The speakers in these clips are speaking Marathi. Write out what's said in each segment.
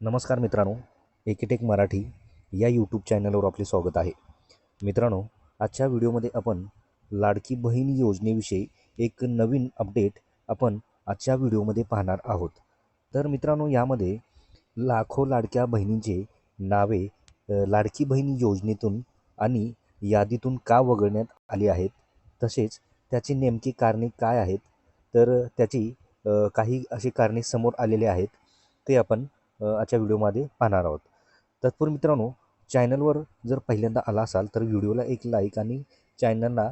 नमस्कार मित्रांनो एकेटेक मराठी या यूट्यूब चॅनलवर आपले स्वागत आहे. मित्रांनो आजच्या व्हिडिओमध्ये आपण लाडकी बहीण योजनेविषयी एक नवीन अपडेट आपण आजच्या व्हिडिओमध्ये पाहणार आहोत. तर मित्रांनो यामध्ये लाखो लाडक्या बहिणींचे नावे लाडकी बहीण योजनेतून आणि यादीतून का वगळण्यात आली आहेत? तसेच त्याची नेमकी कारणे काय आहेत? तर त्याची काही अशी कारणे समोर आलेले आहेत. ते आपण आजच्या व्हिडिओमध्ये पाहणार आहोत. तत्पूर्वी मित्रांनो चॅनलवर जर पहिल्यांदा आला असाल तर व्हिडिओला एक लाईक आणि चॅनलला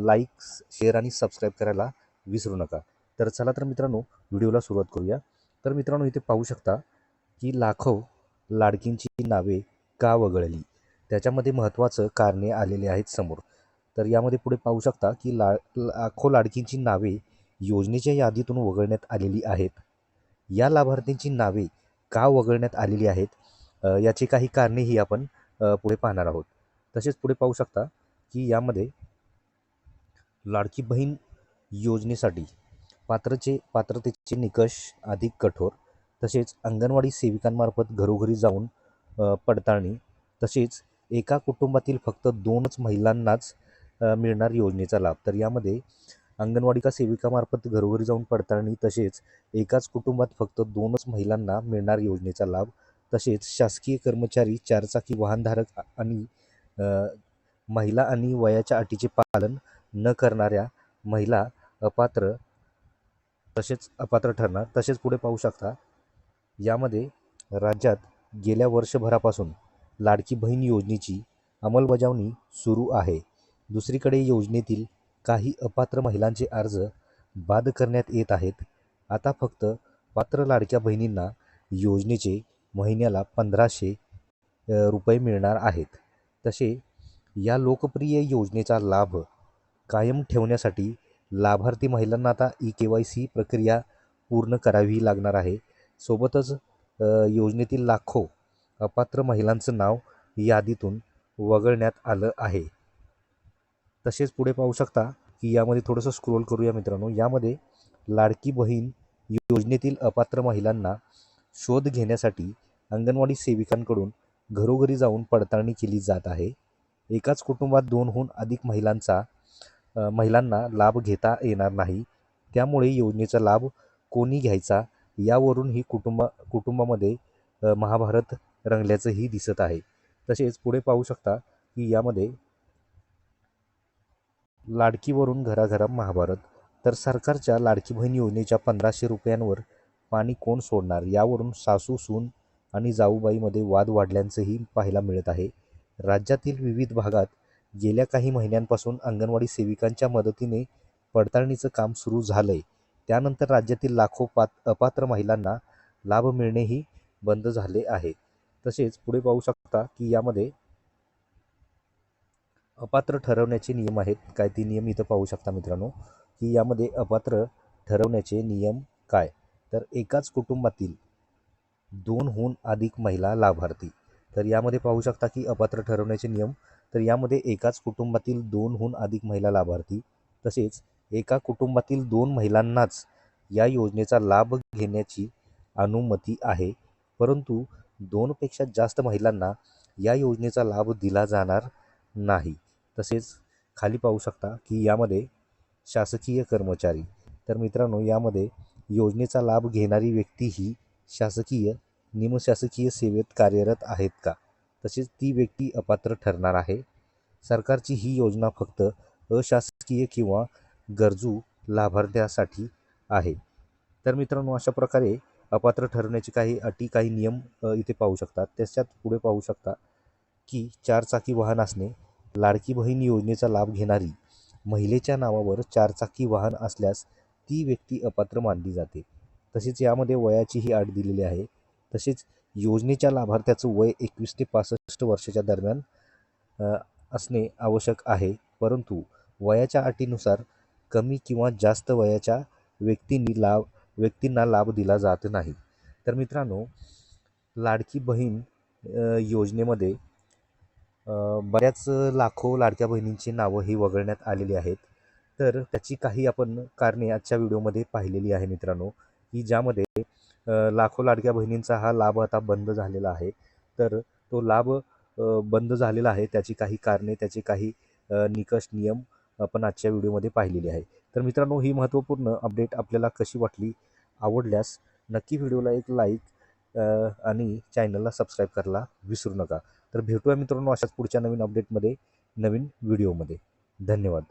लाईक्स शेअर आणि सबस्क्राईब करायला विसरू नका. तर चला तर मित्रांनो व्हिडिओला सुरुवात करूया. तर मित्रांनो इथे पाहू शकता की लाखो लाडकींची नावे का वगळली? त्याच्यामध्ये महत्त्वाचं कारणे आलेले आहेत समोर. तर यामध्ये पुढे पाहू शकता की ला लाखो लाडकींची नावे योजनेच्या यादीतून वगळण्यात आलेली आहेत. या लाभार्थींची नावे का वगळण्यात आलेली आहेत याची काही कारणेही आपण पुढे पाहणार आहोत. तसेच पुढे पाहू शकता की यामध्ये लाडकी बहीण योजनेसाठी पात्रचे पात्रतेचे निकष अधिक कठोर तसेच अंगणवाडी सेविकांमार्फत घरोघरी जाऊन पडताळणी तसेच एका कुटुंबातील फक्त दोनच महिलांनाच मिळणार योजनेचा लाभ. तर यामध्ये अंगणवाडी का सेविकामार्फत घरोघरी जाऊन पडताळणी तसेच एकाच कुटुंबात फक्त दोनच महिलांना मिळणार योजनेचा लाभ. तसेच शासकीय कर्मचारी चारचाकी वाहनधारक आणि महिला आणि वयाच्या अटीचे पालन न करणाऱ्या महिला अपात्र तसेच अपात्र ठरणार. तसेच पुढे पाहू शकता यामध्ये राज्यात गेल्या वर्षभरापासून लाडकी बहीण योजनेची अंमलबजावणी सुरू आहे. दुसरीकडे योजनेतील काही अपात्र महिलांचे अर्ज बाद करण्यात येत आहेत. आता फक्त पात्र लाडक्या बहिणींना योजनेचे महिन्याला पंधराशे रुपये मिळणार आहेत. तसे या लोकप्रिय योजनेचा लाभ कायम ठेवण्यासाठी लाभार्थी महिलांना आता ई के वाय सी प्रक्रिया पूर्ण करावी लागणार आहे. सोबतच योजनेतील लाखो अपात्र महिलांचं नाव यादीतून वगळण्यात आलं आहे. तसेच पुढे पाहू शकता की यामध्ये थोडंसं स्क्रोल करूया मित्रांनो. यामध्ये लाडकी बहीण योजनेतील अपात्र महिलांना शोध घेण्यासाठी अंगणवाडी सेविकांकडून घरोघरी जाऊन पडताळणी केली जात आहे. एकाच कुटुंबात दोनहून अधिक महिलांचा महिलांना लाभ घेता येणार नाही. त्यामुळे योजनेचा लाभ कोणी घ्यायचा यावरून ही कुटुंबा कुटुंबामध्ये महाभारत रंगल्याचंही दिसत आहे. तसेच पुढे पाहू शकता की यामध्ये लाडकीवरून घराघरा महाभारत. तर सरकारच्या लाडकी बहीण योजनेच्या पंधराशे रुपयांवर पाणी कोण सोडणार? यावरून सासू सून आणि जाऊबाईमध्ये वाद वाढल्याचंही पाहायला मिळत आहे. राज्यातील विविध भागात गेल्या काही महिन्यांपासून अंगणवाडी सेविकांच्या मदतीने पडताळणीचं काम सुरू झालंय. त्यानंतर राज्यातील लाखो पात अपात्र महिलांना लाभ मिळणेही बंद झाले आहे. तसेच पुढे पाहू शकता की यामध्ये अपात्र ठरवण्याचे नियम आहेत. काय ते नियम इथं पाहू शकता मित्रांनो की यामध्ये अपात्र ठरवण्याचे नियम काय? तर एकाच कुटुंबातील दोनहून अधिक महिला लाभार्थी. तर यामध्ये पाहू शकता की अपात्र ठरवण्याचे नियम तर यामध्ये एकाच कुटुंबातील दोनहून अधिक महिला लाभार्थी तसेच एका कुटुंबातील दोन महिलांनाच या योजनेचा लाभ घेण्याची अनुमती आहे. परंतु दोनपेक्षा जास्त महिलांना या योजनेचा लाभ दिला जाणार नाही. तसेच खाली पाहू शकता की यामध्ये शासकीय कर्मचारी. तर मित्रांनो यामध्ये योजनेचा लाभ घेणारी व्यक्ती ही शासकीय निमशासकीय सेवेत कार्यरत आहेत का? तसेच ती व्यक्ती अपात्र ठरणार आहे. सरकारची ही योजना फक्त अशासकीय किंवा गरजू लाभार्थ्यासाठी आहे. तर मित्रांनो अशा प्रकारे अपात्र ठरवण्याचे काही अटी काही नियम इथे पाहू शकतात त्याच्यात पुढे पाहू शकता की चारचाकी वाहन असणे लाडकी बहीण योजनेचा लाभ घेणारी महिलेच्या नावावर चारचाकी वाहन असल्यास ती व्यक्ती अपात्र मानली जाते. तसेच यामध्ये वयाची ही अट दिलेली आहे. तसेच योजनेच्या लाभार्थ्याचं वय एकवीस ते पासष्ट वर्षाच्या दरम्यान असणे आवश्यक आहे. परंतु वयाच्या अटीनुसार कमी किंवा जास्त वयाच्या व्यक्तींनी लाभ व्यक्तींना लाभ दिला जात नाही. तर मित्रांनो लाडकी बहीण योजनेमध्ये बऱ्याच लाखो लाडक्या बहिणींची नावं ही वगळण्यात आलेली आहेत. तर त्याची काही आपण कारणे आजच्या व्हिडिओमध्ये पाहिलेली आहे मित्रांनो. की ज्यामध्ये लाखो लाडक्या बहिणींचा हा लाभ आता बंद झालेला आहे. तर तो लाभ बंद झालेला आहे त्याची काही कारणे त्याचे काही निकष नियम आपण आजच्या व्हिडिओमध्ये पाहिलेली आहे. तर मित्रांनो ही महत्त्वपूर्ण अपडेट आपल्याला कशी वाटली आवडल्यास नक्की व्हिडिओला एक लाईक आणि चॅनलला सबस्क्राईब करायला विसरू नका. तर भेटूया मित्रांनो अशाच पुढच्या नवीन अपडेटमध्ये नवीन व्हिडिओमध्ये धन्यवाद.